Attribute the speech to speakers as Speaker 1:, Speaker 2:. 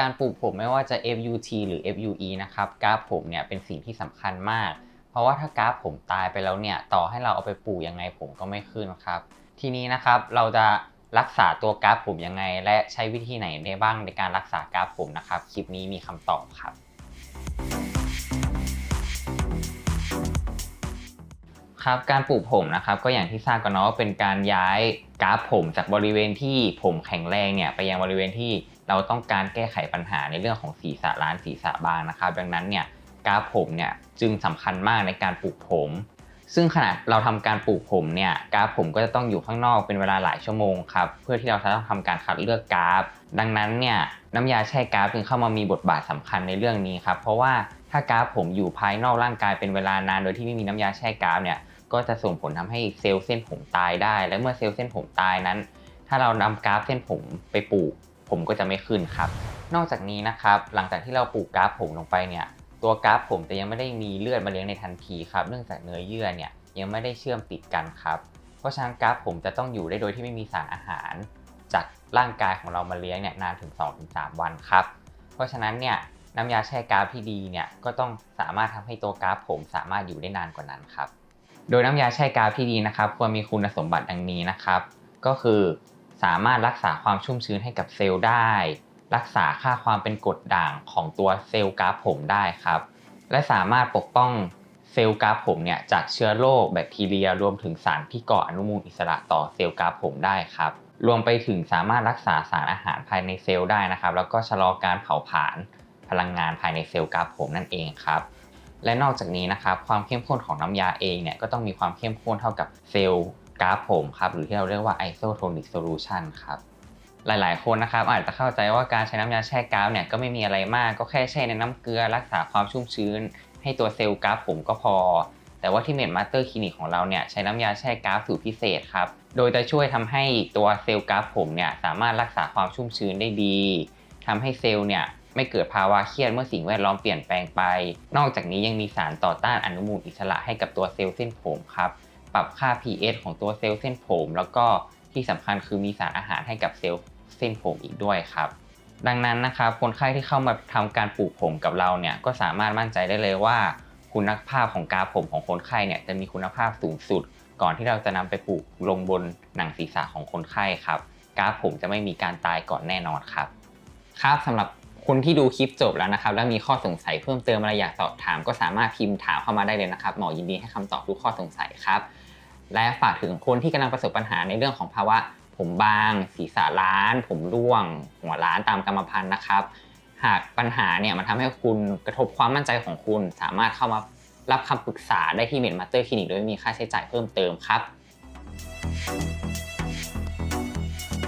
Speaker 1: การปลูกผมไม่ว่าจะ FUT หรือ FUE นะครับกราฟผมเนี่ยเป็นสิ่งที่สำคัญมาก เพราะว่าถ้ากราฟผมตายไปแล้วเนี่ยต่อให้เราเอาไปปลูกยังไงผมก็ไม่ขึ้นครับ ทีนี้นะครับเราจะรักษาตัวกราฟผมยังไง และใช้วิธีไหนได้บ้างในการรักษากราฟผมนะครับ คลิปนี้มีคำตอบครับ ครับการปลูกผมนะครับก็อย่างที่ทราบกันเนาะเป็นการย้ายกราฟผมจากบริเวณที่ผมแข็งแรงเนี่ยไปยังบริเวณที่เราต้องการแก้ไขปัญหาในเรื่องของศีรษะล้านศีรษะบางนะครับ ดังนั้นเนี่ยกราฟผมเนี่ยจึงสำคัญมากในการปลูกผม ซึ่งขณะเราทำการปลูกผมเนี่ยกราฟผมก็จะต้องอยู่ข้างนอกเป็นเวลาหลายชั่วโมงครับเพื่อที่เราจะต้องทำการคัดเลือกกราฟ ดังนั้นเนี่ยน้ำยาแช่กราฟจึงเข้ามามีบทบาทสำคัญในเรื่องนี้ครับเพราะว่าถ้ากราฟผมอยู่ภายนอกร่างกายเป็นเวลานานโดยที่ไม่มีน้ำยาแช่กราฟเนี่ย ก็จะส่งผลทำให้เซลล์เส้นผมตายได้ และเมื่อเซลล์เส้นผมตายนั้น ถ้าเรานำกราฟเส้นผมไปปลูก ผมก็จะไม่ขึ้นครับ นอกจากนี้นะครับ หลังจากที่เราปลูกกราฟผมลงไปเนี่ยตัวกราฟผมจะยังไม่ได้มีเลือดมาเลี้ยงในทันทีครับ เนื่องจากเนื้อเยื่อเนี่ยยังไม่ได้เชื่อมติดกันครับ เพราะฉะนั้นกราฟผมจะต้องอยู่ได้โดยที่ไม่มีสารอาหาร จากร่างกายของเรามาเลี้ยงเนี่ยนานถึง 2-3 วันครับ เพราะฉะนั้นเนี่ยน้ำยาแช่กราฟที่ดีเนี่ยก็ต้องสามารถทำให้ตัวกราฟผมสามารถอยู่ได้นานกว่านั้นครับ โดยน้ำยาแช่กาฟที่ดีนะครับ ควรมีคุณสมบัติดังนี้นะครับ ก็คือสามารถรักษาความชุ่มชื้นให้กับเซลล์ได้ รักษาค่าความเป็นกรดด่างของตัวเซลล์กราฟผมได้ครับ และสามารถปกป้องเซลล์กราฟผมเนี่ยจากเชื้อโรคแบคทีเรีย รวมถึงสารที่ก่ออนุมูลอิสระต่อเซลล์กราฟผมได้ครับ รวมไปถึงสามารถรักษาสารอาหารภายในเซลล์ได้นะครับ แล้วก็ชะลอการเผาผลาญพลังงานภายในเซลล์กราฟผมนั่นเองครับ และนอกจากนี้นะครับความเข้มข้นของน้ำยาเองเนี่ยก็ต้องมีความเข้มข้นเท่ากับเซลล์กราฟผมครับหรือที่เราเรียกว่า isotonic solution ครับหลายๆ คนนะครับอาจจะเข้าใจว่าการใช้น้ำยาแช่กราฟเนี่ยก็ไม่มีอะไรมากก็แค่แช่ในน้ำเกลือรักษาความชุ่มชื้น ให้ตัวเซลล์กราฟผมก็พอ แต่ว่าที่เมดมาสเตอร์คลินิกของเราเนี่ยใช้น้ำยาแช่กราฟสูตรพิเศษครับโดยจะช่วยทำให้ตัวเซลล์กราฟผมเนี่ยสามารถรักษาความชุ่มชื้นได้ดีทำให้เซลล์เนี่ย ไม่เกิดภาวะเครียดเมื่อสิ่งแวดล้อมเปลี่ยนแปลงไป นอกจากนี้ยังมีสารต่อต้านอนุมูลอิสระให้กับตัวเซลล์เส้นผมครับ ปรับค่า pH ของตัวเซลล์เส้นผม แล้วก็ที่สำคัญคือมีสารอาหารให้กับเซลล์เส้นผมอีกด้วยครับ ดังนั้นนะครับคนไข้ที่เข้ามาทำการปลูกผมกับเราเนี่ยก็สามารถมั่นใจได้เลยว่า คุณภาพของกราฟผมของคนไข้เนี่ยจะมีคุณภาพสูงสุด ก่อนที่เราจะนำไปปลูกลงบนหนังศีรษะของคนไข้ครับกราฟผมจะไม่มีการตายก่อนแน่นอนครับ ครับสำหรับ คนที่ดูคลิปจบแล้วนะครับ แล้วมีข้อสงสัยเพิ่มเติมอะไรอยากสอบถาม ก็สามารถพิมพ์ถามเข้ามาได้เลยนะครับ หมอยินดีให้คำตอบทุกข้อสงสัยครับ และฝากถึงคนที่กำลังประสบปัญหาในเรื่องของภาวะ ผมบาง ศีรษะล้าน ผมร่วง หัวล้านตามกรรมพันธุ์นะครับ หากปัญหาเนี่ยมันทำให้คุณกระทบความมั่นใจของคุณ สามารถเข้ามารับคำปรึกษาได้ที่เมดมาสเตอร์คลินิกโดยไม่มีค่าใช้จ่ายเพิ่มเติมครับ